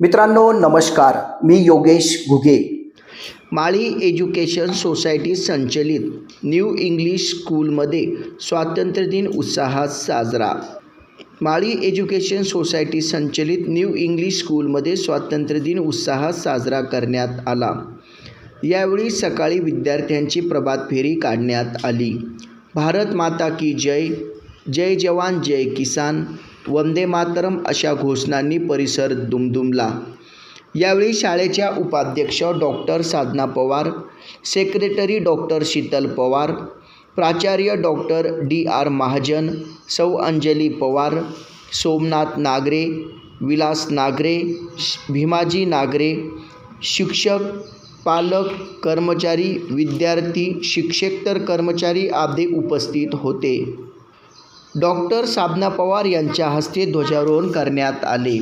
मित्रांनो नमस्कार. मी योगेश घुगे. माळी एज्युकेशन सोसायटी संचलित न्यू इंग्लिश स्कूलमध्ये स्वातंत्र्यदिन उत्साहात साजरा. माळी एज्युकेशन सोसायटी संचलित न्यू इंग्लिश स्कूलमध्ये स्वातंत्र्यदिन उत्साहात साजरा करण्यात आला. यावेळी सकाळी विद्यार्थ्यांची प्रभात फेरी काढण्यात आली. भारत माता की जय. जय जवान जय किसान. वंदे मातरम अशा घोषणांनी परिसर दुमदुमला. यावेळी शाळेच्या उपाध्यक्ष doctor Sadhana Pawar secretary doctor Sheetal Pawar प्राचार्य डॉक्टर डी. आर. महाजन सौ अंजली पवार सोमनाथ नागरे विलास नागरे श- भीमाजी नागरे शिक्षक पालक कर्मचारी विद्यार्थी शिक्षकेतर कर्मचारी आदी उपस्थित होते. डॉक्टर साधना पवार यांच्या हस्ते ध्वजारोहण करण्यात आले.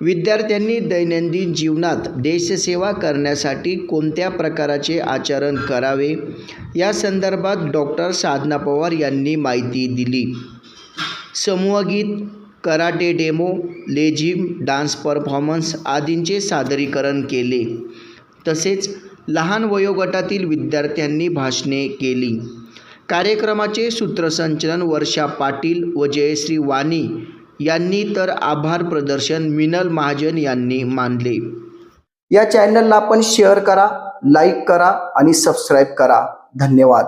विद्यार्थ्यांनी दैनंदिन जीवनात देशसेवा करण्यासाठी कोणत्या प्रकाराचे आचरण करावे? या संदर्भात डॉक्टर साधना पवार यांनी माहिती दिली. समूहगीत karate demo lezim dance performance आदींचे सादरीकरण केले. तसेच लहान वयोगटातील विद्यार्थ्यांनी भाषणे केली. कार्यक्रमाचे सूत्रसंचलन वर्षा पाटील व जयश्री वाणी यांनी तर आभार प्रदर्शन मिनल महाजन यांनी मानले. या चॅनलला आपण शेअर करा लाईक करा आणि सबस्क्राईब करा. धन्यवाद.